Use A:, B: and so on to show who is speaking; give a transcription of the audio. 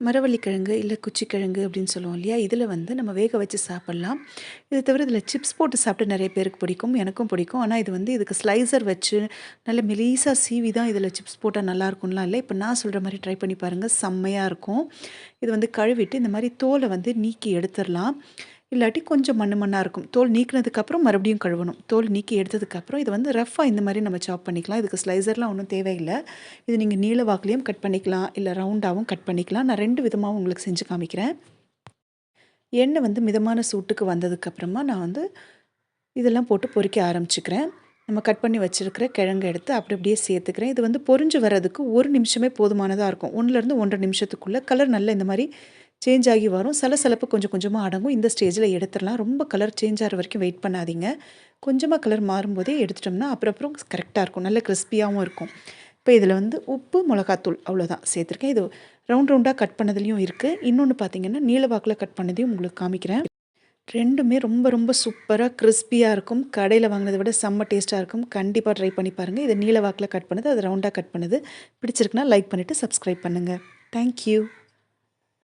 A: மரவள்ளிக்கிழங்கு இல்லை குச்சிக்கிழங்கு அப்படின்னு சொல்லுவோம் இல்லையா? இதில் வந்து நம்ம வேக வச்சு சாப்பிட்லாம். இது தவிர இதில் சிப்ஸ் போட்டு சாப்பிட்டு நிறைய பேருக்கு பிடிக்கும் எனக்கும் பிடிக்கும். ஆனால் இது வந்து இதுக்கு ஸ்லைசர் வச்சு நல்ல மெலீஸாக சீவி தான் இதில் சிப்ஸ் போட்டால் நல்லாயிருக்கும்லாம் இல்லை. இப்போ நான் சொல்கிற மாதிரி ட்ரை பண்ணி பாருங்கள் செம்மையாக இருக்கும். இது வந்து கழுவிட்டு இந்த மாதிரி தோலை வந்து நீக்கி எடுத்துடலாம். இல்லாட்டி கொஞ்சம் மண்ணு மண்ணாக இருக்கும். தோல் நீக்கினதுக்கப்புறம் மறுபடியும் கழுவணும். தோல் நீக்கி எடுத்ததுக்கப்புறம் இது வந்து ரஃப்பாக இந்த மாதிரி நம்ம சாப் பண்ணிக்கலாம். இதுக்கு ஸ்லைசர்லாம் ஒன்றும் தேவையில்லை. இது நீங்கள் நீல வாக்குலேயும் கட் பண்ணிக்கலாம். இல்லை ரவுண்டாகவும் கட் பண்ணிக்கலாம். நான் ரெண்டு விதமாகவும் உங்களுக்கு செஞ்சு காமிக்கிறேன். எண்ணெய் வந்து மிதமான சூட்டுக்கு வந்ததுக்கப்புறமா நான் வந்து இதெல்லாம் போட்டு பொறிக்க ஆரம்பிச்சுக்கிறேன். நம்ம கட் பண்ணி வச்சுருக்கிற கிழங்கு எடுத்து அப்படி அப்படியே சேர்த்துக்கிறேன். இது வந்து பொறிஞ்சு வர்றதுக்கு ஒரு நிமிஷமே போதுமானதாக இருக்கும். ஒன்றுலேருந்து ஒன்றரை நிமிஷத்துக்குள்ளே கலர் நல்ல இந்த மாதிரி சேஞ்ச் ஆகி வரும். சலசலப்பு கொஞ்சம் கொஞ்சமாக அடங்கும். இந்த ஸ்டேஜில் எடுத்துடலாம். ரொம்ப கலர் சேஞ்ச் ஆகிற வரைக்கும் வெயிட் பண்ணாதீங்க. கொஞ்சமாக கலர் மாறும்போதே எடுத்துட்டோம்னா அப்புறம் அப்புறம் கரெக்டாக இருக்கும். நல்ல கிறிஸ்பியாகவும் இருக்கும். இப்போ இதில் வந்து உப்பு மிளகாத்தூள் அவ்வளோதான் சேர்த்துருக்கேன். இது ரவுண்ட் ரவுண்டாக கட் பண்ணதுலேயும் இருக்குது இன்னொன்று பார்த்தீங்கன்னா நீளவாக்கில் கட் பண்ணதையும் உங்களுக்கு காமிக்கிறேன். ரெண்டுமே ரொம்ப ரொம்ப சூப்பராக கிறிஸ்பியாக இருக்கும். கடையில் வாங்கினதை விட செம்ம டேஸ்ட்டாக இருக்கும். கண்டிப்பாக ட்ரை பண்ணி பாருங்கள் இது நீளவாக்கில் கட் பண்ணுது அது ரவுண்டாக கட் பண்ணுது. பிடிச்சிருக்குன்னா லைக் பண்ணிவிட்டு சப்ஸ்கிரைப் பண்ணுங்கள் தேங்க்யூ